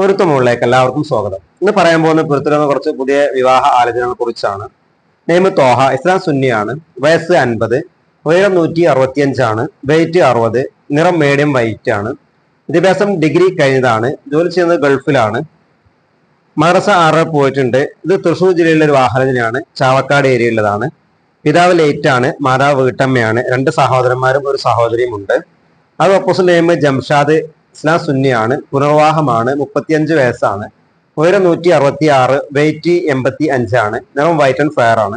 പൊരുത്തമുകളിലേക്ക് എല്ലാവർക്കും സ്വാഗതം. ഇന്ന് പറയാൻ പോകുന്ന പൊരുത്തരുന്ന കുറച്ച് പുതിയ വിവാഹ ആലോചനകളെ കുറിച്ചാണ്. നെയ്മ് തോഹ ഇസ്ലാം സുന്നിയാണ് വയസ്സ് അൻപത് ഉയരം നൂറ്റി അറുപത്തിയഞ്ചാണ് വെയിറ്റ് അറുപത് നിറം മീഡിയം വൈറ്റ് ആണ്. വിദ്യാഭ്യാസം ഡിഗ്രി കഴിഞ്ഞതാണ് ജോലി ചെയ്യുന്നത് ഗൾഫിലാണ്. മദ്രസ ആറ് പോയിട്ടുണ്ട്. ഇത് തൃശ്ശൂർ ജില്ലയിലെ ഒരു വാഹനത്തിനാണ് ചാവക്കാട് ഏരിയയിലുള്ളതാണ്. പിതാവ് ലേറ്റ് ആണ് മാതാവ് വീട്ടമ്മയാണ്. രണ്ട് സഹോദരന്മാരും ഒരു സഹോദരിയും ഉണ്ട്. അത് ഓപ്പോസിറ്റ് നെയ്മ് ജംഷാദ് ഇസ്ലാം സുന്നിയാണ് പുനർവാഹമാണ് മുപ്പത്തിയഞ്ച് വയസ്സാണ് ഉയരം നൂറ്റി അറുപത്തി ആറ് വെയിറ്റ് എൺപത്തി അഞ്ചാണ് നിറം വൈറ്റ് ആൻഡ് ഫയർ ആണ്.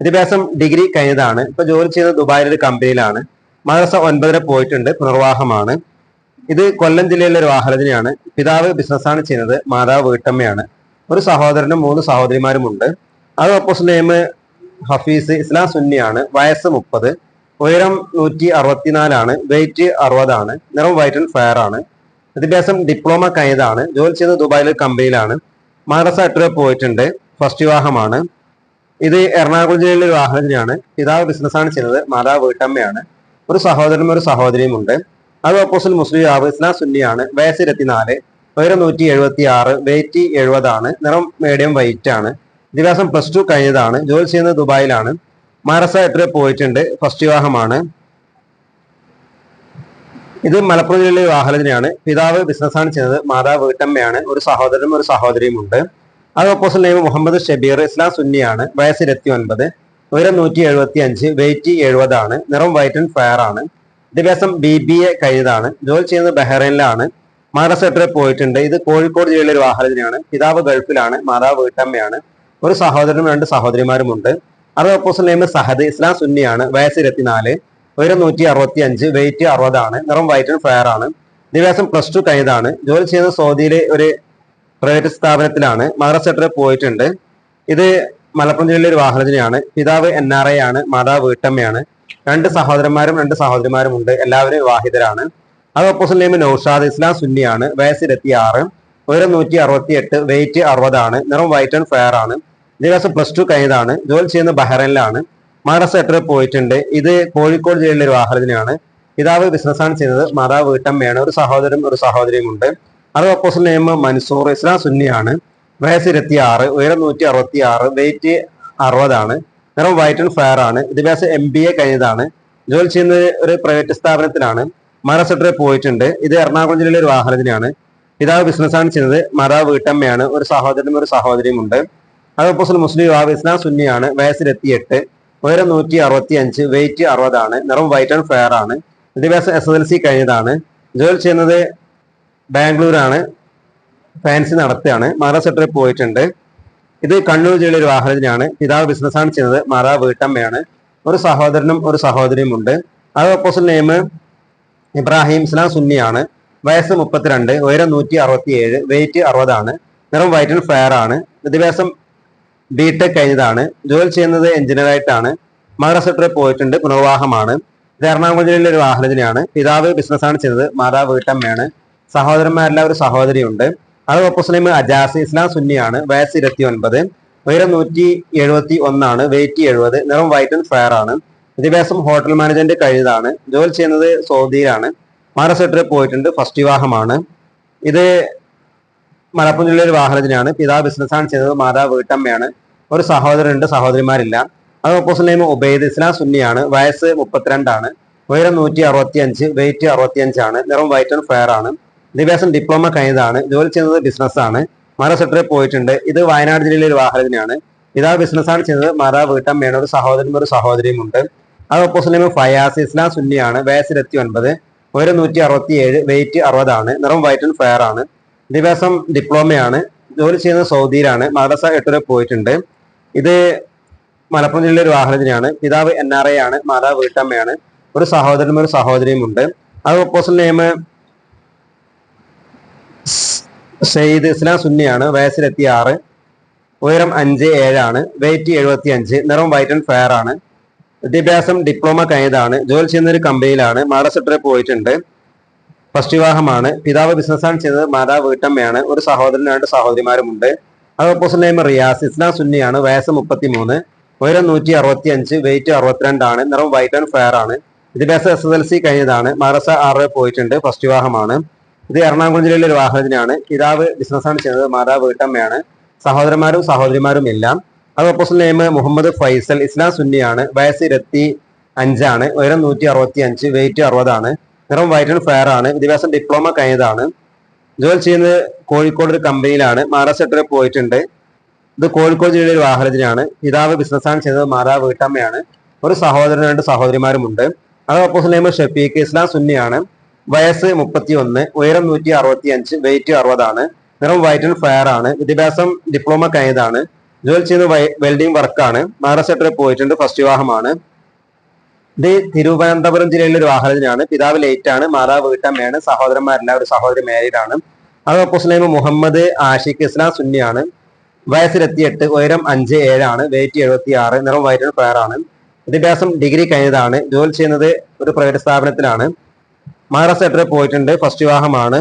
വിദ്യാഭ്യാസം ഡിഗ്രി കഴിഞ്ഞതാണ് ഇപ്പൊ ജോലി ചെയ്യുന്നത് ദുബായിലെ ഒരു കമ്പനിയിലാണ് മദ്രസ ഒൻപതിന് പോയിട്ടുണ്ട് പുനർവാഹമാണ് ഇത് കൊല്ലം ജില്ലയിലെ ഒരു വാഹനത്തിനെയാണ് പിതാവ് ബിസിനസ്സാണ് ചെയ്യുന്നത് മാതാവ് വീട്ടമ്മയാണ്. ഒരു സഹോദരനും മൂന്ന് സഹോദരിമാരും ഉണ്ട് അത് ഓപ്പോസിറ്റ് നെയിം ഹഫീസ് ഇസ്ലാം സുന്നിയാണ് വയസ്സ് മുപ്പത് ഉയരം നൂറ്റി അറുപത്തിനാലാണ് വെയിറ്റ് അറുപതാണ് നിറം വൈറ്റ് ആൻഡ് ഫയർ ആണ്. വിദ്യാഭ്യാസം ഡിപ്ലോമ കഴിഞ്ഞതാണ്. ജോലി ചെയ്തത് ദുബായിലെ കമ്പനിയിലാണ് മദ്രസ എട്ട് രൂപ പോയിട്ടുണ്ട്. ഫസ്റ്റ് വിവാഹമാണ്. ഇത് എറണാകുളം ജില്ലയിലെ ഒരു വാഹനത്തിനാണ് പിതാവ് ബിസിനസ്സാണ് ചെയ്യുന്നത് മാതാവ് വീട്ടമ്മയാണ്. ഒരു സഹോദരനും ഒരു സഹോദരിയും ഉണ്ട്. അത് ഓപ്പോസിറ്റ് മുസ്ലിം ആവ് ഇസ്ലാം സുന്നിയാണ് വയസ്സ് ഇരുപത്തിനാല്. ഉയരം നൂറ്റി എഴുപത്തി ആറ് വെയിറ്റ് എഴുപതാണ്. നിറം മീഡിയം വൈറ്റ് ആണ്. വിദ്യാഭ്യാസം പ്ലസ് ടു കഴിഞ്ഞതാണ്. ജോലി ചെയ്യുന്നത് ദുബായിലാണ്. മഹാരാഷ്ട്ര രൂപ പോയിട്ടുണ്ട്. ഫസ്റ്റ് വിവാഹമാണ്. ഇത് മലപ്പുറം ജില്ലയിലെ വാഹനത്തിനെയാണ്. പിതാവ് ബിസിനസ്സാണ് ചെയ്യുന്നത്. മാതാവ് വീട്ടമ്മയാണ്. ഒരു സഹോദരനും ഒരു സഹോദരിയും ഉണ്ട് അത് opposite name Muhammad Shabeer Islam സുന്നിയാണ് വയസ്സ് ഇരുപത്തി ഒൻപത് ഉയരം നൂറ്റി എഴുപത്തി അഞ്ച് വെയിറ്റ് എഴുപതാണ് നിറം വൈറ്റ് ആൻഡ് ഫയർ ആണ്. വിദ്യാഭ്യാസം ബി ബി എ കഴിഞ്ഞതാണ്. ജോലി ചെയ്യുന്നത് ബഹ്റൈനിലാണ്. മദ്രസ പോയിട്ടുണ്ട്. ഇത് കോഴിക്കോട് ജില്ലയിലെ ഒരു വാഹനത്തിനാണ് പിതാവ് ഗൾഫിലാണ്. മാതാവ് വീട്ടമ്മയാണ്. ഒരു സഹോദരനും രണ്ട് സഹോദരിമാരുമുണ്ട്. അത് ഓപ്പോസിറ്റ് നെയ്മ് സഹദ് ഇസ്ലാം സുന്നിയാണ്. വയസ്സ് ഇരുപത്തിനാല്. ഉയരം നൂറ്റി അറുപത്തി അഞ്ച് വെയിറ്റ് അറുപതാണ്. നിറം വൈറ്റ് ആൻഡ് ഫയർ ആണ്. ദിവസം പ്ലസ് ടു കഴിഞ്ഞതാണ്. ജോലി ചെയ്യുന്നത് സൗദിയിലെ ഒരു പ്രൈവറ്റ് സ്ഥാപനത്തിലാണ്. മദ്രസ എട്ട് പോയിട്ടുണ്ട്. ഇത് മലപ്പുറം ജില്ലയിലെ ഒരു വാഹനത്തിനെയാണ്. പിതാവ് എൻ ആർ ഐ ആണ്. മാതാവ് വീട്ടമ്മയാണ്. രണ്ട് സഹോദരന്മാരും രണ്ട് സഹോദരിമാരും ഉണ്ട്. എല്ലാവരും വിവാഹിതരാണ്. അത് ഓപ്പോസിറ്റ് നെയ്മ് നൌഷാദ് ഇസ്ലാം സുന്നിയാണ്. വയസ്സ് ഇരുപത്തി ആറ് ഉയരം നൂറ്റി അറുപത്തി എട്ട് വെയിറ്റ് അറുപതാണ്. നിറം വൈറ്റ് ആൻഡ് ഫയർ ആണ്. വിദ്യാഭ്യാസം പ്ലസ് ടു കഴിഞ്ഞതാണ്. ജോലി ചെയ്യുന്നത് ബഹ്റൈനിലാണ്. എട്ട് പോയിട്ടുണ്ട്. ഇത് കോഴിക്കോട് ജില്ലയിലെ ഒരു വാഹനത്തിനാണ് പിതാവ് ബിസിനസ്സാണ് ചെയ്തത് മാതാവ് വീട്ടമ്മയാണ്. ഒരു സഹോദരനും ഒരു സഹോദരിയും ഉണ്ട് അത് ഓപ്പോസിറ്റ് നെയ്മ് മൻസൂർ ഇസ്ലാം സുന്നിയാണ്. വയസ്സ് ഇരുപത്തി ആറ് ഉയരം നൂറ്റി അറുപത്തി ആറ് വെയിറ്റ് അറുപതാണ്. നിറം വൈറ്റ് ആൻഡ് ഫയർ ആണ്. വിദ്യാഭ്യാസം എം ബി എ കഴിഞ്ഞതാണ്. ജോലി ചെയ്യുന്നത് ഒരു പ്രൈവറ്റ് സ്ഥാപനത്തിലാണ്. മഹാരാഷ്ട്രയിൽ പോയിട്ടുണ്ട്. ഇത് എറണാകുളം ജില്ലയിലെ ഒരു വാഹനത്തിനാണ് പിതാവ് ബിസിനസ്സാണ് ചെയ്യുന്നത്. മാതാവ് വീട്ടമ്മയാണ്. ഒരു സഹോദരനും ഒരു സഹോദരിയും ഉണ്ട് അത് ഓപ്പോസിറ്റ് മുസ്ലിം യുവാവ് ഇസ്ലാം സുന്നിയാണ്. വയസ്സ് ഇരുപത്തിയെട്ട് ഉയരം നൂറ്റി അറുപത്തി അഞ്ച് വെയിറ്റ് അറുപതാണ് നിറം വൈറ്റ് ആൻഡ് ഫെയർ ആണ്. വിദ്യാഭ്യാസം എസ് എസ് എൽ സി കഴിഞ്ഞതാണ്. ജോലി ചെയ്യുന്നത് ബാംഗ്ലൂരാണ്. ഫാൻസി നടത്തുകയാണ്. മഹാരാഷ്ട്രയിൽ പോയിട്ടുണ്ട്. ഇത് കണ്ണൂർ ജില്ലയിലെ ഒരു വാഹനത്തിനാണ് പിതാവ് ബിസിനസ്സാണ് ചെയ്യുന്നത്. മാതാവ് വീട്ടമ്മയാണ്. ഒരു സഹോദരനും ഒരു സഹോദരിയും ഉണ്ട്. അത് ഓപ്പോസിറ്റ് നെയിം ഇബ്രാഹിം ഇസ്ലാം സുന്നിയാണ്. വയസ്സ് മുപ്പത്തിരണ്ട് ഉയരം നൂറ്റി അറുപത്തി ഏഴ് വെയിറ്റ് അറുപതാണ് നിറം വൈറ്റ് ആൻഡ് ഫെയർ ആണ്. വിദ്യാഭ്യാസം ബി ടെക് കഴിഞ്ഞതാണ്. ജോലി ചെയ്യുന്നത് എഞ്ചിനീയറായിട്ടാണ് മഹാരാഷ്ട്രയിൽ പോയിട്ടുണ്ട്. പുനർവാഹമാണ് ഇത് എറണാകുളം ജില്ലയിലെ ഒരു വാഹനത്തിനെയാണ് പിതാവ് ബിസിനസ്സാണ് ചെയ്തത്. മാതാവ് വീട്ടമ്മയാണ്. സഹോദരന്മാരെല്ലാം ഒരു സഹോദരിയുണ്ട്. അത് മുസ്ലിം അജാസ് ഇസ്ലാം സുന്നിയാണ്. വയസ്സ് ഇരുപത്തി ഒൻപത് ഉയരം നൂറ്റി എഴുപത്തി ഒന്നാണ് വെയിറ്റ് എഴുപത്. നിറം വൈറ്റ് ആൻഡ് ഫയർ ആണ്. വിദ്യാഭ്യാസം ഹോട്ടൽ മാനേജ്മെന്റ് കഴിഞ്ഞതാണ്. ജോലി ചെയ്യുന്നത് സൗദിയിലാണ്. മഹാരാഷ്ട്രയിൽ പോയിട്ടുണ്ട്. ഫസ്റ്റ് വിവാഹമാണ്. ഇത് മലപ്പുറം ഒരു വാഹനത്തിനാണ്. പിതാവ് ബിസിനസ്സാണ് ചെയ്തത്. മാതാവ് വീട്ടമ്മയാണ്. ഒരു സഹോദരനുണ്ട്. സഹോദരിമാരില്ല. അത് ഓപ്പോസിറ്റ് നെയിം ഉബൈദ് ഇസ്ലാം സുന്നിയാണ്. വയസ്സ് മുപ്പത്തിരണ്ടാണ്. ഉയരം നൂറ്റി അറുപത്തി അഞ്ച് വെയിറ്റ് അറുപത്തി അഞ്ചാണ് നിറം വൈറ്റ് ആൻഡ് ഫെയർ ആണ്. ദിവസം ഡിപ്ലോമ കഴിഞ്ഞതാണ്. ജോലി ചെയ്യുന്നത് ബിസിനസ്സാണ്. സെക്ടറിൽ പോയിട്ടുണ്ട്. ഇത് വയനാട് ജില്ലയിലെ ഒരു വാഹനത്തിനാണ്. പിതാവ് ബിസിനസ്സാണ് ചെയ്തത്. മാതാവ് വീട്ടമ്മയാണ്. ഒരു സഹോദരനും ഒരു സഹോദരിയും ഉണ്ട് അത് ഓപ്പോസിറ്റ് നെയിം ഫയാസ് ഇസ്ലാം സുന്നിയാണ്. വയസ്സിലെത്തി ഒൻപത് ഉയരം നൂറ്റി അറുപത്തി ഏഴ് വെയിറ്റ് അറുപതാണ്. നിറം വൈറ്റ് ആൻഡ് ഫെയർ ആണ്. വിദ്യാഭ്യാസം ഡിപ്ലോമയാണ് ജോലി ചെയ്യുന്നത് സൗദിയിലാണ് മദ്രസ എട്ടുവരെ പോയിട്ടുണ്ട്. ഇത് മലപ്പുറം ജില്ലയിലെ ഒരു വാഹനത്തിനാണ് പിതാവ് എൻ ആർ ഐ ആണ് മാതാവ് വീട്ടമ്മയാണ്. ഒരു സഹോദരനും ഒരു സഹോദരിയും ഉണ്ട്. അത് ഓപ്പോസിറ്റ് നെയിം സെയ്ദ് ഇസ്ലാം സുന്നിയാണ് വയസ്സിലെത്തി ആറ് ഉയരം അഞ്ച് ഏഴാണ് വെയിറ്റ് എഴുപത്തി അഞ്ച് നിറം വൈറ്റ് ആൻഡ് ഫെയർ ആണ്. വിദ്യാഭ്യാസം ഡിപ്ലോമ കഴിഞ്ഞതാണ് ജോലി ചെയ്യുന്ന ഒരു കമ്പനിയിലാണ് മഹാരാഷ്ട്രയിൽ പോയിട്ടുണ്ട്. ഫസ്റ്റ് വിവാഹമാണ് പിതാവ് ബിസിനസ്സാണ് ചെയ്തത്. മാതാവ് വീട്ടമ്മയാണ്. ഒരു സഹോദരനും രണ്ട് സഹോദരിമാരുമുണ്ട്. അത് ഓപ്പോസിറ്റ് നെയിം റിയാസ് ഇസ്ലാം സുന്നിയാണ്. വയസ്സ് മുപ്പത്തി മൂന്ന് ഉയരം നൂറ്റി അറുപത്തി അഞ്ച് വെയിറ്റ് അറുപത്തിരണ്ടാണ്. നിറം വൈറ്റ് ആൻഡ് ഫെയർ ആണ്. വിദ്യാഭ്യാസം എസ് എസ് എൽ സി കഴിഞ്ഞതാണ്. മദ്രസ ആറ് പോയിട്ടുണ്ട്. ഫസ്റ്റ് വിവാഹമാണ് ഇത് എറണാകുളം ജില്ലയിലെ ഒരു വാഹനത്തിനാണ് പിതാവ് ബിസിനസ്സാണ് ചെയ്തത്. മാതാവ് വീട്ടമ്മയാണ്. സഹോദരന്മാരും സഹോദരിമാരും എല്ലാം അത് opposite name Muhammad Faisal Islam സുന്നിയാണ്. വയസ്സ് ഇരുപത്തി അഞ്ചാണ് ഉയരം നൂറ്റി അറുപത്തി അഞ്ച് വെയിറ്റ് അറുപതാണ്. നിറം വൈറ്റ് ആൻഡ് ഫെയർ ആണ്. വിദ്യാഭ്യാസം ഡിപ്ലോമ കഴിഞ്ഞതാണ്. ജോലി ചെയ്യുന്നത് കോഴിക്കോട് ഒരു കമ്പനിയിലാണ് മഹാരാഷ്ട്രയിൽ പോയിട്ടുണ്ട്. ഇത് കോഴിക്കോട് ജില്ലയിലെ ഒരു വാഹനത്തിനാണ്. പിതാവ് ബിസിനസ്സാണ് ചെയ്യുന്നത് മാതാവ് വീട്ടമ്മയാണ്. ഒരു സഹോദരൻ രണ്ട് സഹോദരിമാരുമുണ്ട്. അത് ഓപ്പോസിറ്റ് നെയ്മ് ഷഫീഖ് ഇസ്ലാം സുന്നിയാണ്. വയസ്സ് മുപ്പത്തി ഒന്ന് ഉയരം നൂറ്റി അറുപത്തി അഞ്ച് വെയിറ്റ് അറുപതാണ്. നിറം വൈറ്റ് ആൻഡ് ഫയർ ആണ്. വിദ്യാഭ്യാസം ഡിപ്ലോമ കഴിഞ്ഞതാണ്. ജോലി ചെയ്യുന്നത് വെൽഡിംഗ് വർക്കാണ് മഹാരാഷ്ട്രയിൽ പോയിട്ടുണ്ട്. ഫസ്റ്റ് വിവാഹമാണ്. ഇത് തിരുവനന്തപുരം ജില്ലയിലെ ഒരു വാഹനത്തിനാണ് പിതാവ് ലേറ്റ് ആണ് മാതാവ് വീട്ടമ്മയാണ് സഹോദരന്മാരെല്ലാം ഒരു സഹോദരി മാരീഡ് ആണ്. അത് opposite name Muhammad Ashiq Islam സുന്നിയാണ് വയസ്സ് ഇരുപത്തിയെട്ട് ഉയരം അഞ്ച് ഏഴാണ് വെയിറ്റ് എഴുപത്തി ആറ് നിറം വയറ്റിന് പ്രയറാണ് വിദ്യാഭ്യാസം ഡിഗ്രി കഴിഞ്ഞതാണ് ജോലി ചെയ്യുന്നത് ഒരു പ്രൈവറ്റ് സ്ഥാപനത്തിലാണ്. മഹാരാഷ്ട്രയിൽ പോയിട്ടുണ്ട് ഫസ്റ്റ് വിവാഹമാണ്.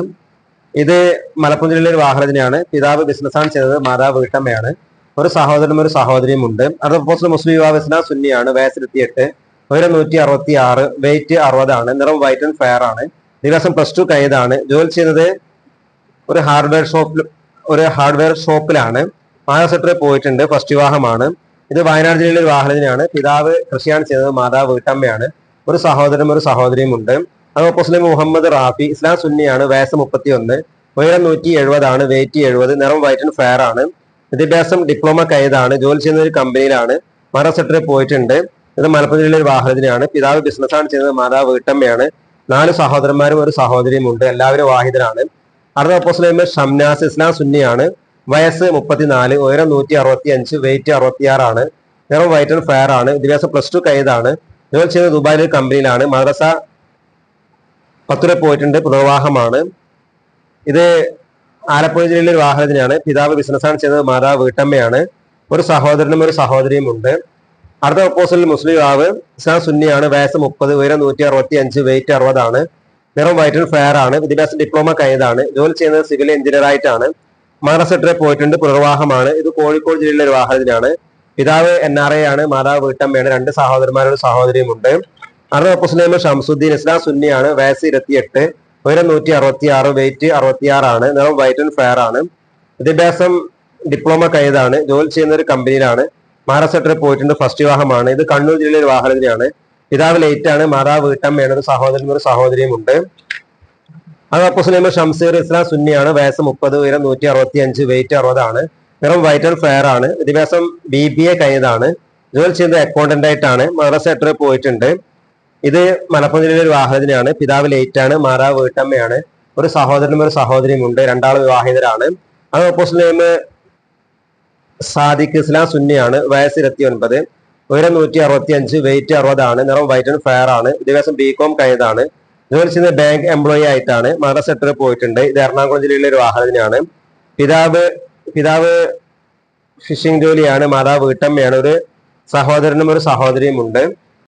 ഇത് മലപ്പുറം ജില്ലയിലെ ഒരു വാഹനത്തിനാണ് പിതാവ് ബിസിനസ്സാണ് ചെയ്തത് മാതാവ് വീട്ടമ്മയാണ്. ഒരു സഹോദരനും ഒരു സഹോദരിയും ഉണ്ട്. അത് ഓപ്പോസിറ്റ് മുസ്ലിം വിവാഹ ഇസ്ലാം സുന്നിയാണ് വയസ്സ് ഇരുപത്തിയെട്ട് ഉയരം നൂറ്റി അറുപത്തി ആറ് വെയിറ്റ് അറുപതാണ് നിറം വൈറ്റ് ആൻഡ് ഫയർ ആണ്. ദിവസം പ്ലസ് ടു കഴിഞ്ഞതാണ്. ജോലി ചെയ്യുന്നത് ഒരു ഹാർഡ്വെയർ ഷോപ്പിൽ ഒരു ഹാർഡ്വെയർ ഷോപ്പിലാണ് മഹാരാഷ്ട്രയിൽ പോയിട്ടുണ്ട് ഫസ്റ്റ് വിവാഹമാണ്. ഇത് വയനാട് ജില്ലയിലെ ഒരു വാഹനത്തിനാണ് പിതാവ് കൃഷിയാണ് ചെയ്തത് മാതാവ് വീട്ടമ്മയാണ്. ഒരു സഹോദരനും ഒരു സഹോദരിയും ഉണ്ട്. അത് ഓപ്പോസിറ്റ് മുഹമ്മദ് റാഫി ഇസ്ലാം സുന്നിയാണ് വയസ്സ് മുപ്പത്തി ഒന്ന് ഉയരം നൂറ്റി എഴുപതാണ് വെയിറ്റ് എഴുപത് നിറം വൈറ്റ് ആൻഡ് ഫെയർ ആണ്. വിദ്യാഭ്യാസം ഡിപ്ലോമ കൈതാണ് ജോലി ചെയ്യുന്ന ഒരു കമ്പനിയിലാണ് മഹാരാഷ്ട്രയിൽ പോയിട്ടുണ്ട്. ഇത് മലപ്പുറം ജില്ലയിലെ ഒരു വാഹനത്തിനാണ് പിതാവ് ബിസിനസ്സാണ് ചെയ്യുന്നത് മാതാവ് വീട്ടമ്മയാണ്. നാല് സഹോദരന്മാരും ഒരു സഹോദരിയും ഉണ്ട് എല്ലാവരും വാഹിദരാണ്. അടുത്ത ഓപ്പോസിറ്റ് ഷംനാസ് ഇസ്ലാം സുന്നിയാണ്. വയസ്സ് മുപ്പത്തിനാല് ഉയരം നൂറ്റി അറുപത്തി അഞ്ച് വെയിറ്റ് അറുപത്തിയാറാണ്. നിറം വൈറ്റ് ആൻഡ് ഫയർ ആണ്. വിദ്യാഭ്യാസം പ്ലസ് ടു കൈതാണ് ജോലി ചെയ്യുന്നത് ദുബായിലെ കമ്പനിയിലാണ്. മദ്രസ പത്തുര പോയിട്ടുണ്ട് പുനർവാഹമാണ് ഇത് ആലപ്പുഴ ജില്ലയിലെ ഒരു വാഹനത്തിനാണ് പിതാവ് ബിസിനസ്സാണ് ചെയ്യുന്നത് മാതാവ് വീട്ടമ്മയാണ്. ഒരു സഹോദരനും ഒരു സഹോദരിയും ഉണ്ട് അടുത്ത പ്രപ്പോസലിൽ മുസ്ലിം യുവാവ് ഇസ്ലാം സുന്നിയാണ് വയസ്സ് മുപ്പത് ഉയരം നൂറ്റി അറുപത്തി അഞ്ച് വെയിറ്റ് അറുപതാണ് നിറം വൈറ്റ് ഫയർ ആണ് വിദ്യാഭ്യാസം ഡിപ്ലോമ കഴിഞ്ഞതാണ് ജോലി ചെയ്യുന്നത് സിവിൽ എഞ്ചിനീയർ ആയിട്ടാണ് മഹാരാഷ്ട്രയിൽ പോയിട്ടുണ്ട് പുനർവാഹമാണ് ഇത് കോഴിക്കോട് ജില്ലയിലെ ഒരു വാഹനത്തിനാണ് പിതാവ് എൻ ആർ എ ആണ് മാതാവ് വീട്ടമ്മയാണ് രണ്ട് സഹോദരന്മാരുടെ സഹോദരിയും ഉണ്ട് അടുത്ത പ്രപ്പോസലിൽ നെയിം ഷംസുദ്ദീൻ ഇസ്ലാം സുന്നിയാണ് വയസ്സ് ഇരുപത്തിയെട്ട് ഉയരം നൂറ്റി അറുപത്തി ആറ് വെയിറ്റ് അറുപത്തിയാറാണ് നിറം ഫയർ ഫെയർ ആണ് വിദ്യാഭ്യാസം ഡിപ്ലോമ കഴിഞ്ഞതാണ് ജോലി ചെയ്യുന്ന ഒരു കമ്പനിയിലാണ് മഹാരാഷ്ട്രയിൽ പോയിട്ടുണ്ട്. ഫസ്റ്റ് വിവാഹമാണ്. ഇത് കണ്ണൂർ ജില്ലയിലെ ഒരു വാഹനത്തിനാണ് പിതാവ് ആണ്. മാതാവ് വീട്ടമ്മയാണ്. ഒരു സഹോദരനും ഒരു സഹോദരിയും ഉണ്ട്. അത് നെയ്മർ ഷംസീർ ഇസ്ലാം സുന്നിയാണ്. വയസ്സ് മുപ്പത് ഉയരം നൂറ്റി അറുപത്തി അഞ്ച് വെയിറ്റ് അറുപതാണ്. നിറം വൈറ്റ് ആൻഡ് ഫെയർ ആണ്. വിദ്യാഭ്യാസം ബി ബി എ കഴിഞ്ഞതാണ്. ജോലി ചെയ്യുന്നത് അക്കൗണ്ടന്റ് ആയിട്ടാണ്. മഹാരാഷ്ട്രയിൽ പോയിട്ടുണ്ട്. ഇത് മലപ്പുറം ജില്ലയിലെ ഒരു വാഹനത്തിനാണ് പിതാവ് ലേറ്റ് ആണ്. മാതാവ് വീട്ടമ്മയാണ്. ഒരു സഹോദരനും ഒരു സഹോദരിയും ഉണ്ട്. രണ്ടാളും വിവാഹിതരാണ്. അത് ഓപ്പോസിറ്റ് നെയിം സാദിഖ് ഇസ്ലാം സുന്നിയാണ് വയസ്സ് ഇരുപത്തി ഒൻപത് ഉയരം നൂറ്റി അറുപത്തി അഞ്ച് വെയിറ്റ് അറുപതാണ് നിറം വൈറ്റ് ആൻഡ് ഫെയർ ആണ് വിദ്യാഭ്യാസം ബി കോം കഴിഞ്ഞതാണ്. ജോലി ചെയ്യുന്നത് ബാങ്ക് എംപ്ലോയി ആയിട്ടാണ് മഹാരാഷ്ട്രയിൽ പോയിട്ടുണ്ട്. ഇത് എറണാകുളം ജില്ലയിലെ ഒരു വാഹനത്തിനാണ്. പിതാവ് പിതാവ് ഫിഷിംഗ് ജോലിയാണ് മാതാവ് വീട്ടമ്മയാണ് ഒരു സഹോദരനും ഒരു സഹോദരിയും ഉണ്ട്.